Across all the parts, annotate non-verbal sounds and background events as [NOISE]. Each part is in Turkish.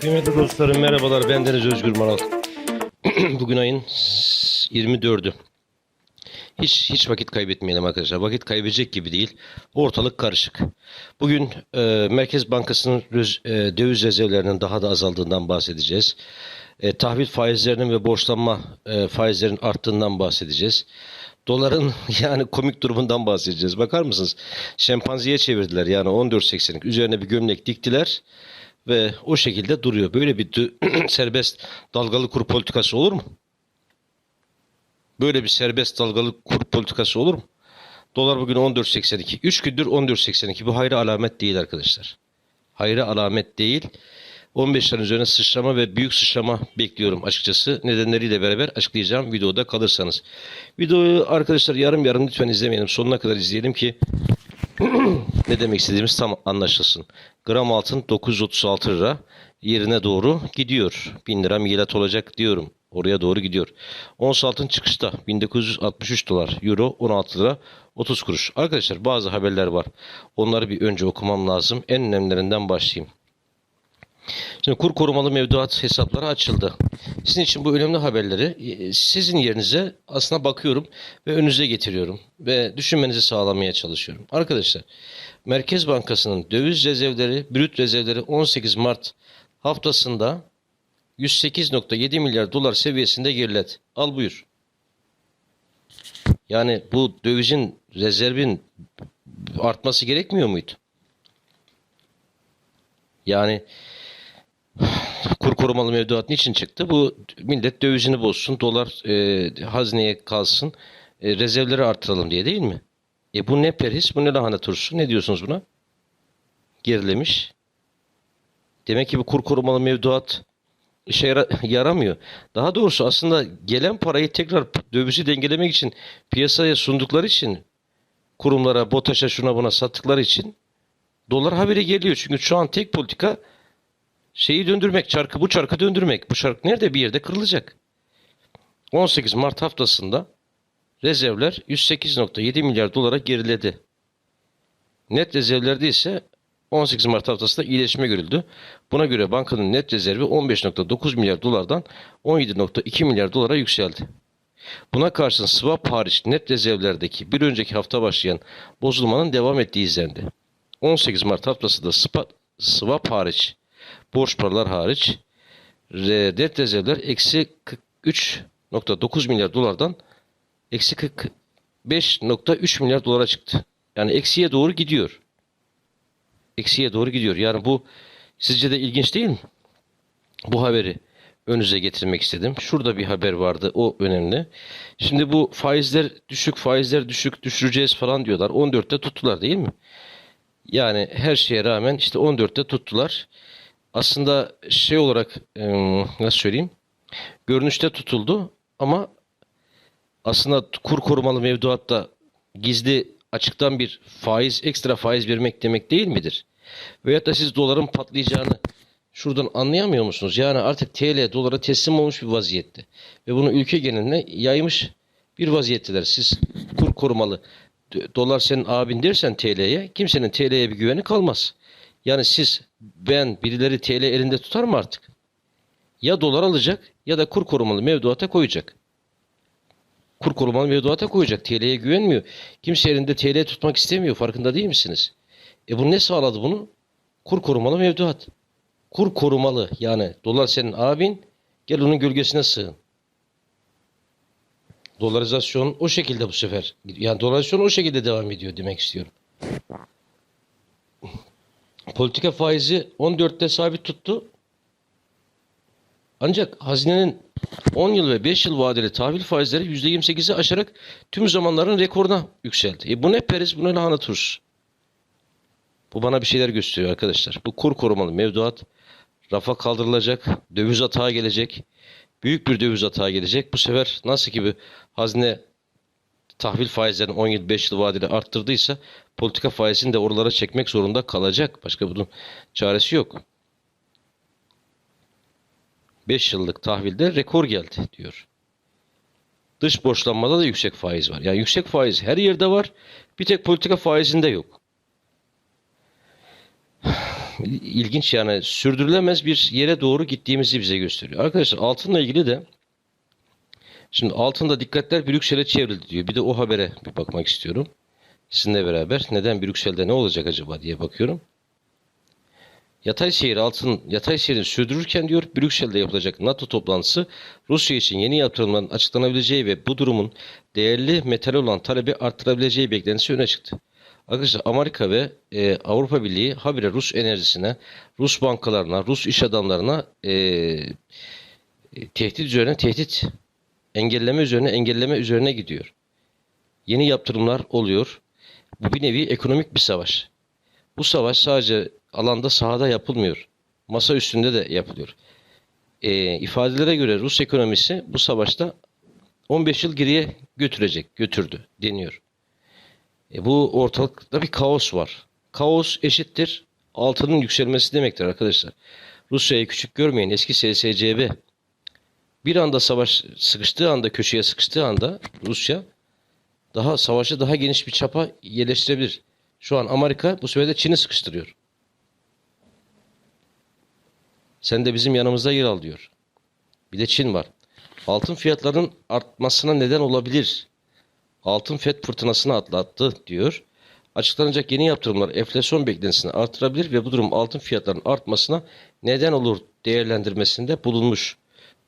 Kıymetli dostlarım merhabalar. Ben Deniz Özgür Maral. [CLEARS THROAT] Bugün ayın 24'ü. Hiç hiç vakit kaybetmeyelim arkadaşlar. Vakit kaybedecek gibi değil. Ortalık karışık. Bugün e, Merkez Bankası'nın e, döviz rezervlerinin daha da azaldığından bahsedeceğiz. E, tahvil faizlerinin ve borçlanma e, faizlerin arttığından bahsedeceğiz. Doların [LAUGHS] yani komik durumundan bahsedeceğiz. Bakar mısınız? Şempanzeye çevirdiler. Yani 14.80'lik üzerine bir gömlek diktiler ve o şekilde duruyor. Böyle bir [CLEARS THROAT] serbest dalgalı kur politikası olur mu? Böyle bir serbest dalgalı kur politikası olur mu? Dolar bugün 14.82. 3 gündür 14.82. Bu hayra alamet değil arkadaşlar. Hayra alamet değil. 15 liranın üzerine sıçrama ve büyük sıçrama bekliyorum açıkçası. Nedenleriyle beraber açıklayacağım videoda kalırsanız. Videoyu arkadaşlar yarım yarım lütfen izlemeyelim. Sonuna kadar izleyelim ki [CLEARS THROAT] ne demek istediğimiz tam anlaşılsın. Gram altın 936 lira yerine doğru gidiyor. 1000 lira milat olacak diyorum. Oraya doğru gidiyor. Ons altın çıkışta 1963 dolar. Euro 16 lira 30 kuruş. Arkadaşlar bazı haberler var. Onları bir önce okumam lazım. En önemlilerinden başlayayım. Şimdi kur korumalı mevduat hesapları açıldı. Sizin için bu önemli haberleri e, sizin yerinize aslına bakıyorum ve önünüze getiriyorum ve düşünmenizi sağlamaya çalışıyorum. Arkadaşlar Merkez Bankası'nın döviz rezervleri, brüt rezervleri 18 Mart haftasında 108.7 milyar dolar seviyesinde geriledi. Al buyur. Yani bu dövizin, rezervin artması gerekmiyor muydu? Yani kur korumalı mevduat niçin çıktı? Bu millet dövizini bozsun, dolar e, hazineye kalsın, e, rezervleri artıralım diye değil mi? E bu ne perhis, bu ne lahana turşusu? Ne diyorsunuz buna? Gerilemiş. Demek ki bu kur korumalı mevduat işe yara- [LAUGHS] yaramıyor. Daha doğrusu aslında gelen parayı tekrar dövizi dengelemek için piyasaya sundukları için kurumlara, BOTAŞ'a şuna buna sattıkları için dolar haberi geliyor. Çünkü şu an tek politika şeyi döndürmek, çarkı bu çarkı döndürmek. Bu çark nerede bir yerde kırılacak. 18 Mart haftasında rezervler 108.7 milyar dolara geriledi. Net rezervlerde ise 18 Mart haftasında iyileşme görüldü. Buna göre bankanın net rezervi 15.9 milyar dolardan 17.2 milyar dolara yükseldi. Buna karşın swap hariç net rezervlerdeki bir önceki hafta başlayan bozulmanın devam ettiği izlendi. 18 Mart haftasında swap hariç, borç paralar hariç net rezervler eksi 43.9 milyar dolardan eksi 45.3 milyar dolara çıktı. Yani eksiye doğru gidiyor. Eksiye doğru gidiyor. Yani bu sizce de ilginç değil mi? Bu haberi önünüze getirmek istedim. Şurada bir haber vardı. O önemli. Şimdi bu faizler düşük, faizler düşük, düşüreceğiz falan diyorlar. 14'te tuttular değil mi? Yani her şeye rağmen işte 14'te tuttular. Aslında şey olarak nasıl söyleyeyim? Görünüşte tutuldu ama aslında kur korumalı mevduatta gizli açıktan bir faiz, ekstra faiz vermek demek değil midir? Veyahut da siz doların patlayacağını şuradan anlayamıyor musunuz? Yani artık TL dolara teslim olmuş bir vaziyette. Ve bunu ülke geneline yaymış bir vaziyetteler. Siz kur korumalı dolar senin abin dersen TL'ye kimsenin TL'ye bir güveni kalmaz. Yani siz ben birileri TL elinde tutar mı artık? Ya dolar alacak ya da kur korumalı mevduata koyacak kur korumalı mevduata koyacak. TL'ye güvenmiyor. Kimse elinde TL tutmak istemiyor. Farkında değil misiniz? E bu ne sağladı bunu? Kur korumalı mevduat. Kur korumalı yani dolar senin abin gel onun gölgesine sığın. Dolarizasyon o şekilde bu sefer. Yani dolarizasyon o şekilde devam ediyor demek istiyorum. Politika faizi 14'te sabit tuttu. Ancak hazinenin 10 yıl ve 5 yıl vadeli tahvil faizleri %28'i aşarak tüm zamanların rekoruna yükseldi. E bu ne periz, bu ne lahana turşusu. Bu bana bir şeyler gösteriyor arkadaşlar. Bu kur korumalı mevduat rafa kaldırılacak, döviz atağı gelecek. Büyük bir döviz atağı gelecek. Bu sefer nasıl ki bir hazine tahvil faizlerini 10 yıl 5 yıl vadeli arttırdıysa politika faizini de oralara çekmek zorunda kalacak. Başka bunun çaresi yok. 5 yıllık tahvilde rekor geldi diyor. Dış borçlanmada da yüksek faiz var. Yani yüksek faiz her yerde var. Bir tek politika faizinde yok. İlginç yani sürdürülemez bir yere doğru gittiğimizi bize gösteriyor. Arkadaşlar altınla ilgili de şimdi altında dikkatler Brüksel'e çevrildi diyor. Bir de o habere bir bakmak istiyorum. Sizinle beraber neden Brüksel'de ne olacak acaba diye bakıyorum. Yatay seyir altın yatay seyrini sürdürürken diyor Brüksel'de yapılacak NATO toplantısı Rusya için yeni yatırımların açıklanabileceği ve bu durumun değerli metal olan talebi arttırabileceği beklentisi öne çıktı. Arkadaşlar Amerika ve e, Avrupa Birliği habire Rus enerjisine, Rus bankalarına, Rus iş adamlarına e, e, tehdit üzerine tehdit, engelleme üzerine engelleme üzerine gidiyor. Yeni yaptırımlar oluyor. Bu bir nevi ekonomik bir savaş. Bu savaş sadece alanda sahada yapılmıyor. Masa üstünde de yapılıyor. E, ifadelere göre Rus ekonomisi bu savaşta 15 yıl geriye götürecek, götürdü deniyor. E, bu ortalıkta bir kaos var. Kaos eşittir altının yükselmesi demektir arkadaşlar. Rusya'yı küçük görmeyin. Eski SSCB bir anda savaş sıkıştığı anda köşeye sıkıştığı anda Rusya daha savaşı daha geniş bir çapa yerleştirebilir. Şu an Amerika bu sefer de Çin'i sıkıştırıyor. Sen de bizim yanımızda yer al diyor. Bir de Çin var. Altın fiyatlarının artmasına neden olabilir. Altın FED fırtınasını atlattı diyor. Açıklanacak yeni yaptırımlar enflasyon beklentisini artırabilir ve bu durum altın fiyatlarının artmasına neden olur değerlendirmesinde bulunmuş.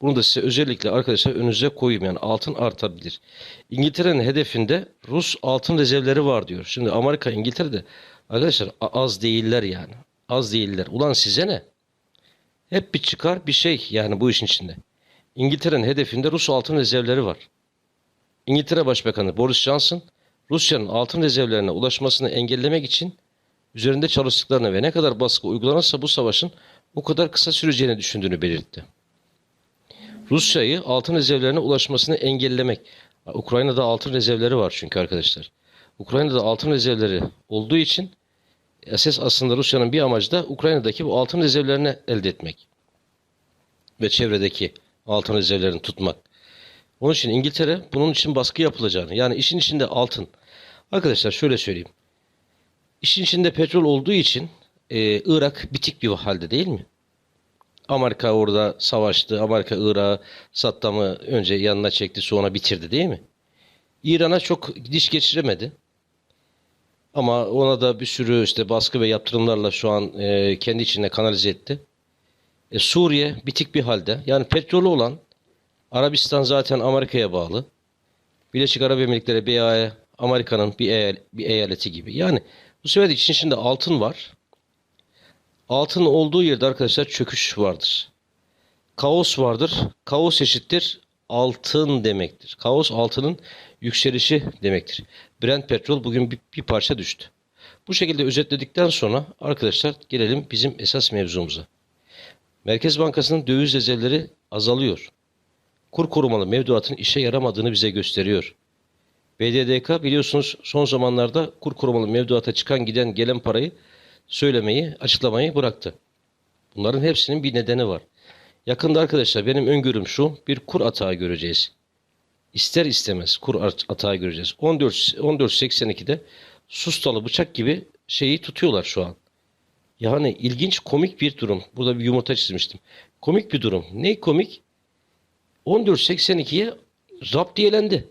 Bunu da size özellikle arkadaşlar önünüze koyayım yani altın artabilir. İngiltere'nin hedefinde Rus altın rezervleri var diyor. Şimdi Amerika İngiltere'de arkadaşlar az değiller yani. Az değiller. Ulan size ne? Hep bir çıkar bir şey yani bu işin içinde. İngiltere'nin hedefinde Rus altın rezervleri var. İngiltere Başbakanı Boris Johnson, Rusya'nın altın rezervlerine ulaşmasını engellemek için üzerinde çalıştıklarını ve ne kadar baskı uygulanırsa bu savaşın o kadar kısa süreceğini düşündüğünü belirtti. Rusya'yı altın rezervlerine ulaşmasını engellemek. Ukrayna'da altın rezervleri var çünkü arkadaşlar. Ukrayna'da altın rezervleri olduğu için esas aslında Rusya'nın bir amacı da Ukrayna'daki bu altın rezervlerini elde etmek. Ve çevredeki altın rezervlerini tutmak. Onun için İngiltere bunun için baskı yapılacağını yani işin içinde altın. Arkadaşlar şöyle söyleyeyim. İşin içinde petrol olduğu için e, Irak bitik bir halde değil mi? Amerika orada savaştı. Amerika Irak'ı Saddam'ı önce yanına çekti sonra bitirdi değil mi? İran'a çok diş geçiremedi. Ama ona da bir sürü işte baskı ve yaptırımlarla şu an e, kendi içine kanalize etti. E, Suriye bitik bir halde. Yani petrolü olan Arabistan zaten Amerika'ya bağlı. Birleşik Arap Emirlikleri BAE Amerika'nın bir, eyal- bir eyaleti gibi. Yani bu sefer için içinde altın var. Altın olduğu yerde arkadaşlar çöküş vardır. Kaos vardır. Kaos eşittir altın demektir. Kaos altının yükselişi demektir. Brent petrol bugün bir, bir parça düştü. Bu şekilde özetledikten sonra arkadaşlar gelelim bizim esas mevzumuza. Merkez Bankası'nın döviz rezervleri azalıyor. Kur korumalı mevduatın işe yaramadığını bize gösteriyor. BDDK biliyorsunuz son zamanlarda kur korumalı mevduata çıkan giden gelen parayı söylemeyi, açıklamayı bıraktı. Bunların hepsinin bir nedeni var. Yakında arkadaşlar benim öngörüm şu, bir kur atağı göreceğiz. İster istemez kur at- atağı göreceğiz. 14 14.82'de sustalı bıçak gibi şeyi tutuyorlar şu an. Yani ilginç komik bir durum. Burada bir yumurta çizmiştim. Komik bir durum. Ne komik? 14.82'ye raptiyelendi.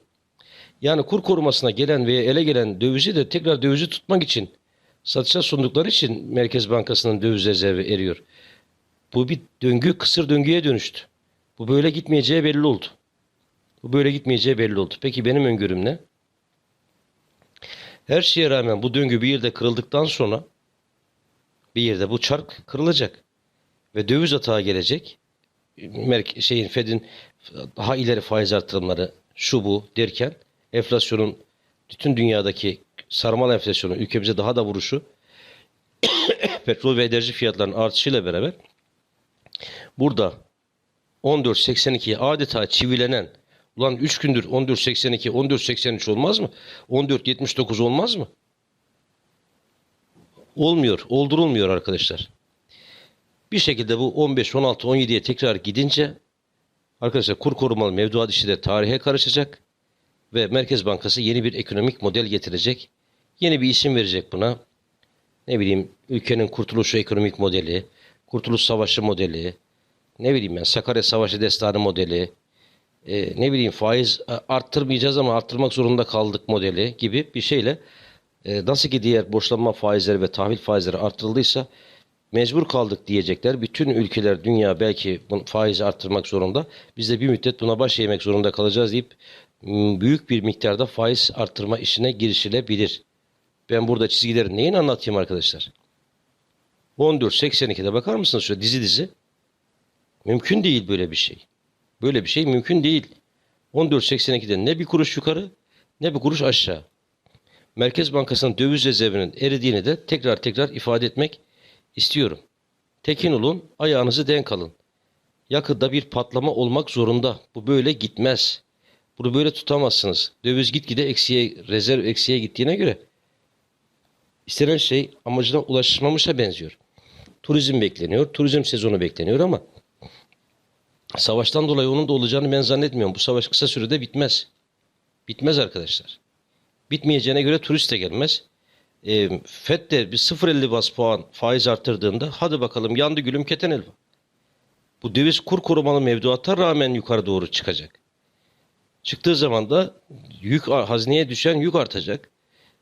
Yani kur korumasına gelen veya ele gelen dövizi de tekrar dövizi tutmak için satışa sundukları için Merkez Bankası'nın döviz rezervi eriyor. Bu bir döngü, kısır döngüye dönüştü. Bu böyle gitmeyeceği belli oldu. Bu böyle gitmeyeceği belli oldu. Peki benim öngörüm ne? Her şeye rağmen bu döngü bir yerde kırıldıktan sonra bir yerde bu çark kırılacak ve döviz atağı gelecek. Merke, şeyin Fed'in daha ileri faiz artırımları şu bu derken enflasyonun bütün dünyadaki sarmal enflasyonu ülkemize daha da vuruşu [COUGHS] petrol ve enerji fiyatlarının artışıyla beraber burada 14.82'ye adeta çivilenen ulan 3 gündür 14.82 14.83 olmaz mı? 14.79 olmaz mı? Olmuyor. Oldurulmuyor arkadaşlar. Bir şekilde bu 15, 16, 17'ye tekrar gidince arkadaşlar kur korumalı mevduat işi de tarihe karışacak. ve Merkez Bankası yeni bir ekonomik model getirecek. Yeni bir isim verecek buna. Ne bileyim ülkenin kurtuluşu ekonomik modeli, kurtuluş savaşı modeli, ne bileyim ben Sakarya Savaşı destanı modeli, e, ne bileyim faiz arttırmayacağız ama arttırmak zorunda kaldık modeli gibi bir şeyle e, nasıl ki diğer borçlanma faizleri ve tahvil faizleri arttırıldıysa mecbur kaldık diyecekler. Bütün ülkeler dünya belki bu faizi arttırmak zorunda. Biz de bir müddet buna baş eğmek zorunda kalacağız deyip büyük bir miktarda faiz arttırma işine girişilebilir. Ben burada çizgileri neyin anlatayım arkadaşlar? 14.82'de bakar mısınız şöyle dizi dizi? Mümkün değil böyle bir şey. Böyle bir şey mümkün değil. 14.82'de ne bir kuruş yukarı ne bir kuruş aşağı. Merkez Bankası'nın döviz rezervinin eridiğini de tekrar tekrar ifade etmek istiyorum. Tekin olun, ayağınızı denk alın. Yakında bir patlama olmak zorunda. Bu böyle gitmez. Bunu böyle tutamazsınız. Döviz gitgide eksiye, rezerv eksiye gittiğine göre istenen şey amacına ulaşmamışa benziyor. Turizm bekleniyor, turizm sezonu bekleniyor ama savaştan dolayı onun da olacağını ben zannetmiyorum. Bu savaş kısa sürede bitmez. Bitmez arkadaşlar. Bitmeyeceğine göre turist de gelmez. E, FED de bir 0.50 bas puan faiz arttırdığında hadi bakalım yandı gülüm keten elva. Bu döviz kur korumalı mevduata rağmen yukarı doğru çıkacak. Çıktığı zaman da yük hazineye düşen yük artacak.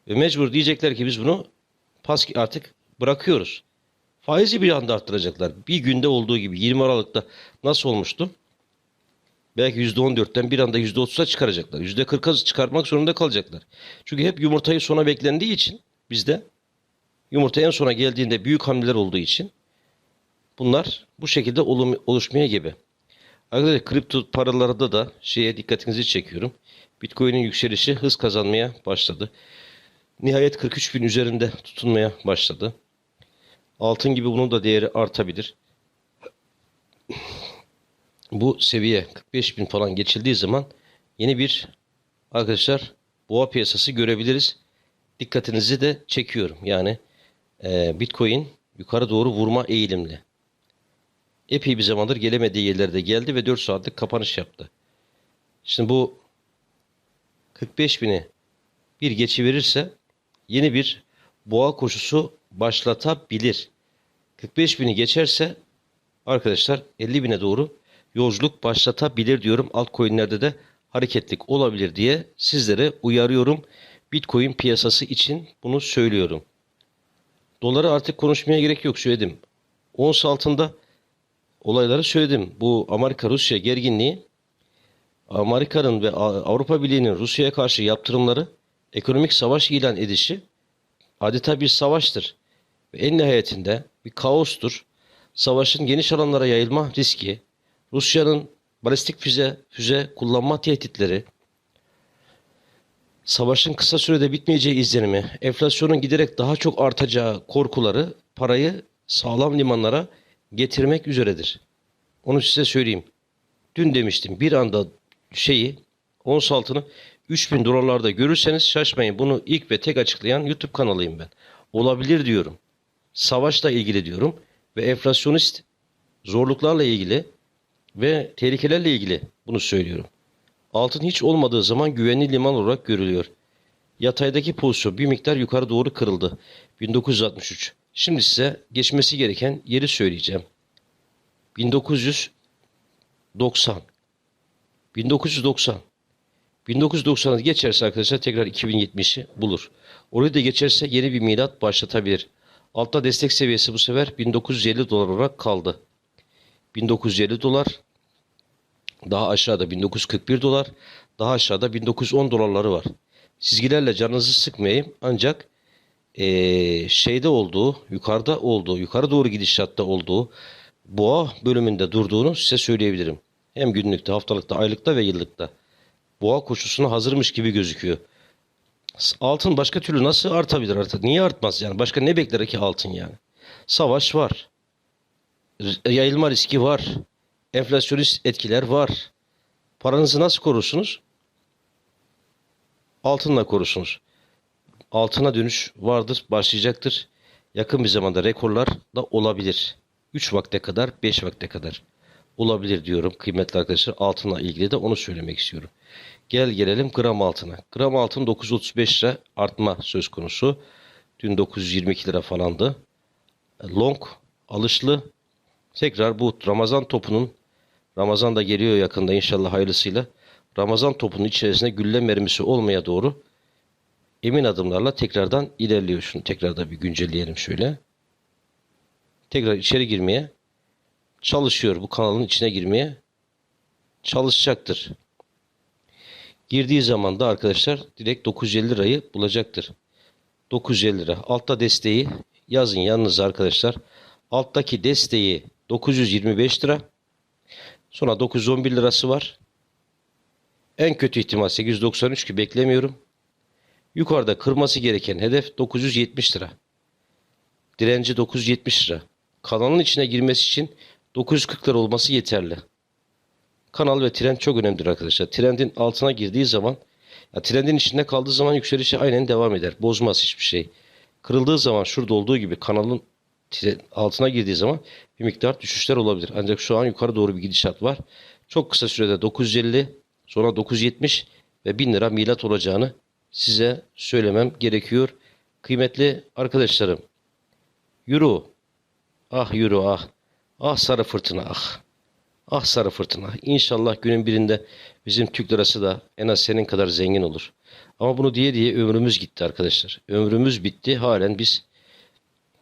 Ve mecbur diyecekler ki biz bunu pas artık bırakıyoruz. Faizi bir anda arttıracaklar. Bir günde olduğu gibi 20 Aralık'ta nasıl olmuştu? Belki %14'ten bir anda %30'a çıkaracaklar. %40'a çıkarmak zorunda kalacaklar. Çünkü hep yumurtayı sona beklendiği için bizde yumurta en sona geldiğinde büyük hamleler olduğu için bunlar bu şekilde oluşmaya gibi. Arkadaşlar kripto paralarda da şeye dikkatinizi çekiyorum. Bitcoin'in yükselişi hız kazanmaya başladı. Nihayet 43 bin üzerinde tutunmaya başladı. Altın gibi bunun da değeri artabilir. Bu seviye 45 bin falan geçildiği zaman yeni bir arkadaşlar boğa piyasası görebiliriz. Dikkatinizi de çekiyorum. Yani e, Bitcoin yukarı doğru vurma eğilimli. Epey bir zamandır gelemediği yerlerde geldi ve 4 saatlik kapanış yaptı. Şimdi bu 45 bini bir geçiverirse yeni bir boğa koşusu başlatabilir. 45 bini geçerse arkadaşlar 50 bine doğru yolculuk başlatabilir diyorum. Altcoin'lerde de hareketlik olabilir diye sizlere uyarıyorum. Bitcoin piyasası için bunu söylüyorum. Doları artık konuşmaya gerek yok söyledim. Ons altında olayları söyledim. Bu Amerika-Rusya gerginliği Amerika'nın ve Avrupa Birliği'nin Rusya'ya karşı yaptırımları ekonomik savaş ilan edişi adeta bir savaştır. Ve en nihayetinde bir kaostur. Savaşın geniş alanlara yayılma riski, Rusya'nın balistik füze, füze kullanma tehditleri, savaşın kısa sürede bitmeyeceği izlenimi, enflasyonun giderek daha çok artacağı korkuları parayı sağlam limanlara getirmek üzeredir. Onu size söyleyeyim. Dün demiştim bir anda şeyi ons altını 3000 dolarlarda görürseniz şaşmayın. Bunu ilk ve tek açıklayan YouTube kanalıyım ben. Olabilir diyorum. Savaşla ilgili diyorum ve enflasyonist zorluklarla ilgili ve tehlikelerle ilgili bunu söylüyorum. Altın hiç olmadığı zaman güvenli liman olarak görülüyor. Yataydaki pozisyon bir miktar yukarı doğru kırıldı. 1963. Şimdi size geçmesi gereken yeri söyleyeceğim. 1990. 1990. 1990'ı geçerse arkadaşlar tekrar 2070'i bulur. Orayı da geçerse yeni bir milat başlatabilir. Altta destek seviyesi bu sefer 1950 dolar olarak kaldı. 1950 dolar daha aşağıda 1941 dolar daha aşağıda 1910 dolarları var. Çizgilerle canınızı sıkmayayım ancak ee, şeyde olduğu yukarıda olduğu yukarı doğru gidişatta olduğu boğa bölümünde durduğunu size söyleyebilirim. Hem günlükte haftalıkta aylıkta ve yıllıkta boğa koşusuna hazırmış gibi gözüküyor. Altın başka türlü nasıl artabilir artık? Niye artmaz yani? Başka ne bekler ki altın yani? Savaş var. Yayılma riski var. Enflasyonist etkiler var. Paranızı nasıl korursunuz? Altınla korursunuz. Altına dönüş vardır, başlayacaktır. Yakın bir zamanda rekorlar da olabilir. 3 vakte kadar, 5 vakte kadar. Olabilir diyorum kıymetli arkadaşlar. Altınla ilgili de onu söylemek istiyorum. Gel gelelim gram altına. Gram altın 935 lira artma söz konusu. Dün 922 lira falandı. Long alışlı. Tekrar bu Ramazan topunun Ramazan da geliyor yakında inşallah hayırlısıyla. Ramazan topunun içerisinde gülle mermisi olmaya doğru emin adımlarla tekrardan ilerliyor. Şunu tekrar da bir güncelleyelim şöyle. Tekrar içeri girmeye çalışıyor. Bu kanalın içine girmeye çalışacaktır. Girdiği zaman da arkadaşlar direkt 950 lirayı bulacaktır. 950 lira. Altta desteği yazın yanınıza arkadaşlar. Alttaki desteği 925 lira. Sonra 911 lirası var. En kötü ihtimal 893 ki beklemiyorum. Yukarıda kırması gereken hedef 970 lira. Direnci 970 lira. Kanalın içine girmesi için 940 lira olması yeterli. Kanal ve trend çok önemlidir arkadaşlar. Trendin altına girdiği zaman ya trendin içinde kaldığı zaman yükselişi aynen devam eder. Bozmaz hiçbir şey. Kırıldığı zaman şurada olduğu gibi kanalın altına girdiği zaman bir miktar düşüşler olabilir. Ancak şu an yukarı doğru bir gidişat var. Çok kısa sürede 950 sonra 970 ve 1000 lira milat olacağını size söylemem gerekiyor. Kıymetli arkadaşlarım. Euro. Ah euro ah. Ah sarı fırtına ah. Ah sarı fırtına. İnşallah günün birinde bizim Türk lirası da en az senin kadar zengin olur. Ama bunu diye diye ömrümüz gitti arkadaşlar. Ömrümüz bitti. Halen biz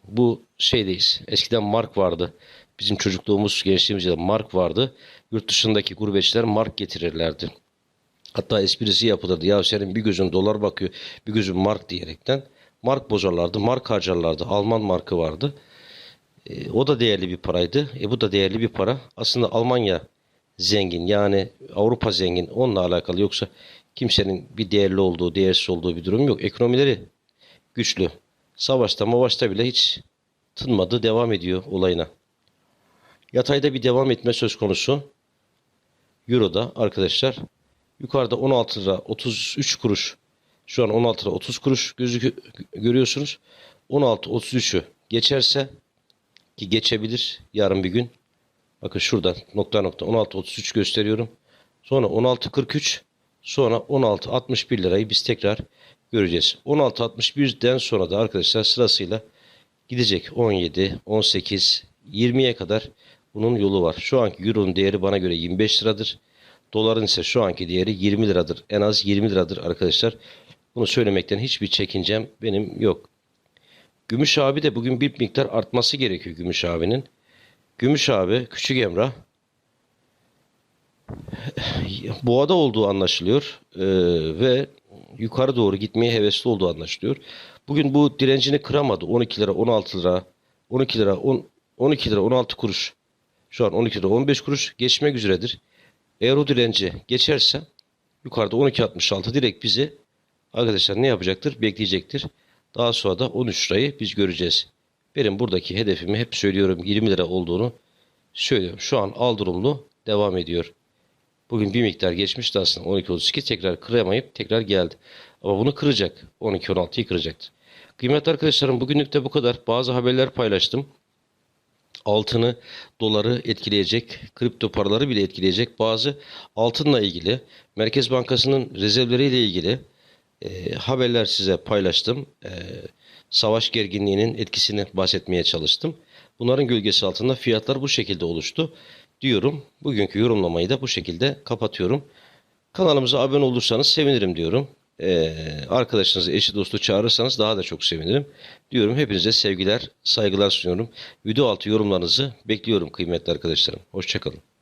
bu şeydeyiz. Eskiden mark vardı. Bizim çocukluğumuz, gençliğimizde mark vardı. Yurt dışındaki gurbetçiler mark getirirlerdi. Hatta esprisi yapılırdı. Ya senin bir gözün dolar bakıyor, bir gözün mark diyerekten. Mark bozarlardı, mark harcarlardı. Alman markı vardı. E, o da değerli bir paraydı. E, bu da değerli bir para. Aslında Almanya zengin yani Avrupa zengin onunla alakalı yoksa kimsenin bir değerli olduğu, değersiz olduğu bir durum yok. Ekonomileri güçlü. Savaşta mavaşta bile hiç tınmadı, devam ediyor olayına. Yatayda bir devam etme söz konusu. Euro'da arkadaşlar yukarıda 16 lira 33 kuruş şu an 16 lira 30 kuruş gözükü görüyorsunuz. 16 33'ü geçerse ki geçebilir yarın bir gün. Bakın şurada nokta nokta 16.33 gösteriyorum. Sonra 16.43 sonra 16.61 lirayı biz tekrar göreceğiz. 16.61'den sonra da arkadaşlar sırasıyla gidecek 17, 18, 20'ye kadar bunun yolu var. Şu anki euronun değeri bana göre 25 liradır. Doların ise şu anki değeri 20 liradır. En az 20 liradır arkadaşlar. Bunu söylemekten hiçbir çekincem benim yok. Gümüş abi de bugün bir miktar artması gerekiyor Gümüş abinin. Gümüş abi küçük Emrah boğada olduğu anlaşılıyor Ee, ve yukarı doğru gitmeye hevesli olduğu anlaşılıyor. Bugün bu direncini kıramadı. 12 lira 16 lira 12 lira 10, 12 lira 16 kuruş şu an 12 lira 15 kuruş geçmek üzeredir. Eğer o direnci geçerse yukarıda 12.66 direkt bizi arkadaşlar ne yapacaktır? Bekleyecektir. Daha sonra da 13 lirayı biz göreceğiz. Benim buradaki hedefimi hep söylüyorum 20 lira olduğunu söylüyorum. Şu an al durumlu devam ediyor. Bugün bir miktar geçmişti aslında 12.32 tekrar kıramayıp tekrar geldi. Ama bunu kıracak. 12.16'yı kıracaktır. Kıymetli arkadaşlarım bugünlük de bu kadar. Bazı haberler paylaştım. Altını, doları etkileyecek, kripto paraları bile etkileyecek bazı altınla ilgili, Merkez Bankası'nın rezervleriyle ilgili e, haberler size paylaştım. E, savaş gerginliğinin etkisini bahsetmeye çalıştım. Bunların gölgesi altında fiyatlar bu şekilde oluştu diyorum. Bugünkü yorumlamayı da bu şekilde kapatıyorum. Kanalımıza abone olursanız sevinirim diyorum. Ee, arkadaşınızı, eşi dostu çağırırsanız daha da çok sevinirim. Diyorum hepinize sevgiler, saygılar sunuyorum. Video altı yorumlarınızı bekliyorum kıymetli arkadaşlarım. Hoşçakalın.